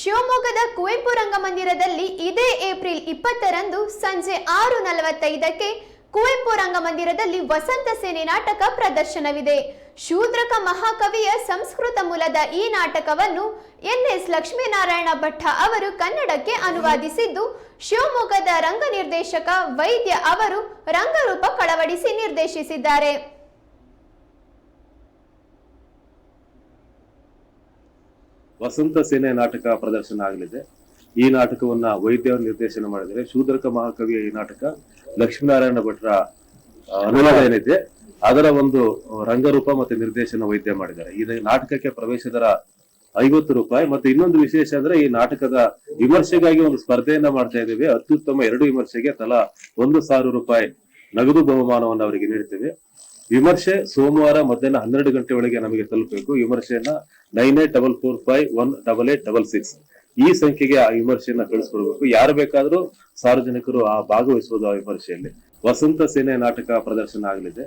ಶಿವಮೊಗ್ಗದ ಕುವೆಂಪು ರಂಗಮಂದಿರದಲ್ಲಿ ಇದೇ ಏಪ್ರಿಲ್ ಇಪ್ಪತ್ತರಂದು ಸಂಜೆ ಆರು ನಲವತ್ತೈದಕ್ಕೆ ಕುವೆಂಪು ರಂಗಮಂದಿರದಲ್ಲಿ ವಸಂತ ಸೇನೆ ನಾಟಕ ಪ್ರದರ್ಶನವಿದೆ. ಶೂದ್ರಕ ಮಹಾಕವಿಯ ಸಂಸ್ಕೃತ ಮೂಲದ ಈ ನಾಟಕವನ್ನು ಎನ್ ಎಸ್ ಲಕ್ಷ್ಮೀನಾರಾಯಣ ಭಟ್ಟ ಅವರು ಕನ್ನಡಕ್ಕೆ ಅನುವಾದಿಸಿದ್ದು, ಶಿವಮೊಗ್ಗದ ರಂಗ ನಿರ್ದೇಶಕ ವೈದ್ಯ ಅವರು ರಂಗರೂಪ ಕಳವಡಿಸಿ ನಿರ್ದೇಶಿಸಿದ್ದಾರೆ. ವಸಂತ ಸೇನೆ ನಾಟಕ ಪ್ರದರ್ಶನ ಆಗಲಿದೆ. ಈ ನಾಟಕವನ್ನ ವೈದ್ಯ ನಿರ್ದೇಶನ ಮಾಡಿದರೆ ಶೂದ್ರಕ ಮಹಾಕವಿಯ ಈ ನಾಟಕ ಲಕ್ಷ್ಮೀನಾರಾಯಣ ಭಟ್ರ ಅನುವಾದ ಏನಿದೆ, ಅದರ ಒಂದು ರಂಗರೂಪ ಮತ್ತೆ ನಿರ್ದೇಶನ ವೈದ್ಯ ಮಾಡಿದ್ದಾರೆ. ಈ ನಾಟಕಕ್ಕೆ ಪ್ರವೇಶ ದರ ಐವತ್ತು ರೂಪಾಯಿ. ಮತ್ತೆ ಇನ್ನೊಂದು ವಿಶೇಷ ಅಂದ್ರೆ ಈ ನಾಟಕದ ವಿಮರ್ಶೆಗಾಗಿ ಒಂದು ಸ್ಪರ್ಧೆಯನ್ನ ಮಾಡ್ತಾ ಇದ್ದೇವೆ. ಅತ್ಯುತ್ತಮ ಎರಡು ವಿಮರ್ಶೆಗೆ ತಲಾ ಒಂದು ಸಾವಿರ ರೂಪಾಯಿ ನಗದು ಬಹುಮಾನವನ್ನು ಅವರಿಗೆ ನೀಡ್ತೇವೆ. ವಿಮರ್ಶೆ ಸೋಮವಾರ ಮಧ್ಯಾಹ್ನ ಹನ್ನೆರಡು ಗಂಟೆ ಒಳಗೆ ನಮಗೆ ತಲುಪಬೇಕು. ವಿಮರ್ಶೆಯನ್ನ nine eight double four five one double eight double six ಈ ಸಂಖ್ಯೆಗೆ ಆ ವಿಮರ್ಶೆಯನ್ನ ಕಳಿಸ್ಕೊಡ್ಬೇಕು. ಯಾರು ಬೇಕಾದರೂ ಸಾರ್ವಜನಿಕರು ಆ ಭಾಗವಹಿಸಬಹುದು ಆ ವಿಮರ್ಶೆಯಲ್ಲಿ. ವಸಂತ ಸೇನೆ ನಾಟಕ ಪ್ರದರ್ಶನ ಆಗಲಿದೆ.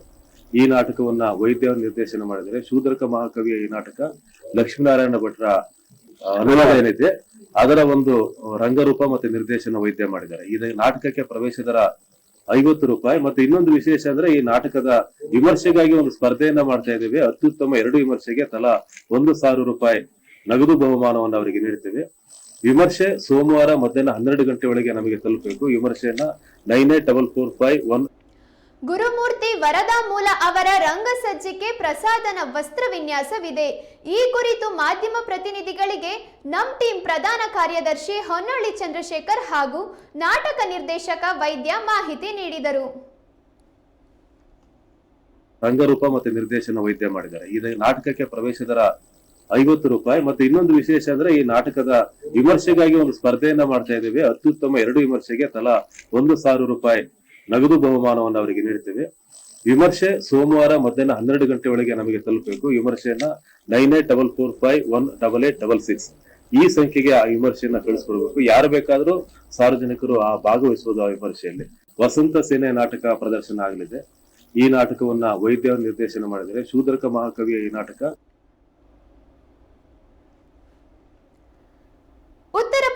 ಈ ನಾಟಕವನ್ನ ವೈದ್ಯ ನಿರ್ದೇಶನ ಮಾಡಿದರೆ ಶೂದ್ರಕ ಮಹಾಕವಿಯ ಈ ನಾಟಕ ಲಕ್ಷ್ಮೀನಾರಾಯಣ ಭಟ್ರ ಅನುವಾದ ಏನಿದೆ, ಅದರ ಒಂದು ರಂಗರೂಪ ಮತ್ತೆ ನಿರ್ದೇಶನ ವೈದ್ಯ ಮಾಡಿದ್ದಾರೆ. ಈ ನಾಟಕಕ್ಕೆ ಪ್ರವೇಶ ದರ ಐವತ್ತು ರೂಪಾಯಿ. ಮತ್ತೆ ಇನ್ನೊಂದು ವಿಶೇಷ ಅಂದ್ರೆ ಈ ನಾಟಕದ ವಿಮರ್ಶೆಗಾಗಿ ಒಂದು ಸ್ಪರ್ಧೆಯನ್ನ ಮಾಡ್ತಾ ಇದ್ದೇವೆ. ಅತ್ಯುತ್ತಮ ಎರಡು ವಿಮರ್ಶೆಗೆ ತಲಾ ಒಂದು ಸಾವಿರ ರೂಪಾಯಿ ನಗದು ಬಹುಮಾನವನ್ನು ಅವರಿಗೆ ನೀಡ್ತೇವೆ. ವಿಮರ್ಶೆ ಸೋಮವಾರ ಮಧ್ಯಾಹ್ನ ಹನ್ನೆರಡು ಗಂಟೆ ಒಳಗೆ ನಮಗೆ ತಲುಪಬೇಕು. ವಿಮರ್ಶೆಯನ್ನ nine eight double four five one Gurumurthy Varadamula ಅವರ ರಂಗಸಜ್ಜಿಕೆ ಪ್ರಸಾದನ ವಸ್ತ್ರ ವಿನ್ಯಾಸವಿದೆ. ಈ ಕುರಿತು ಮಾಧ್ಯಮ ಪ್ರತಿನಿಧಿಗಳಿಗೆ ನಮ್ ಟೀಮ್ ಪ್ರಧಾನ ಕಾರ್ಯದರ್ಶಿ ಹೊನ್ನಳ್ಳಿ ಚಂದ್ರಶೇಖರ್ ಹಾಗೂ ನಾಟಕ ನಿರ್ದೇಶಕ ವೈದ್ಯ ಮಾಹಿತಿ ನೀಡಿದರು. ರಂಗರೂಪ ಮತ್ತು ನಿರ್ದೇಶನ ವೈದ್ಯ ಮಾಡಿದ್ದಾರೆ. ಈ ನಾಟಕಕ್ಕೆ ಪ್ರವೇಶ ದರ ಐವತ್ತು ರೂಪಾಯಿ ಮತ್ತೆ ಇನ್ನೊಂದು ವಿಶೇಷ ಅಂದ್ರೆ ಈ ನಾಟಕದ ವಿಮರ್ಶೆಗಾಗಿ ಒಂದು ಸ್ಪರ್ಧೆಯನ್ನ ಮಾಡ್ತಾ ಇದ್ದೇವೆ. ಅತ್ಯುತ್ತಮ ಎರಡು ವಿಮರ್ಶೆಗೆ ತಲಾ ಒಂದು ಸಾವಿರ ರೂಪಾಯಿ ನಗದು ಬಹುಮಾನವನ್ನು ಅವರಿಗೆ ನೀಡ್ತೇವೆ ವಿಮರ್ಶೆ ಸೋಮವಾರ ಮಧ್ಯಾಹ್ನ ಹನ್ನೆರಡು ಗಂಟೆ ಒಳಗೆ ನಮಗೆ ತಲುಪಬೇಕು. ವಿಮರ್ಶೆಯನ್ನ nine eight double four five one double eight double six ಈ ಸಂಖ್ಯೆಗೆ ಆ ವಿಮರ್ಶೆಯನ್ನ ಕಳಿಸ್ಕೊಡ್ಬೇಕು ಯಾರು ಬೇಕಾದರೂ ಸಾರ್ವಜನಿಕರು ಆ ಭಾಗವಹಿಸಬಹುದು ಆ ವಿಮರ್ಶೆಯಲ್ಲಿ. ವಸಂತ ಸೇನೆ ನಾಟಕ ಪ್ರದರ್ಶನ ಆಗಲಿದೆ. ಈ ನಾಟಕವನ್ನ ವೈದ್ಯ ನಿರ್ದೇಶನ ಮಾಡಿದರೆ ಶೂದ್ರಕ ಮಹಾಕವಿಯ ಈ ನಾಟಕ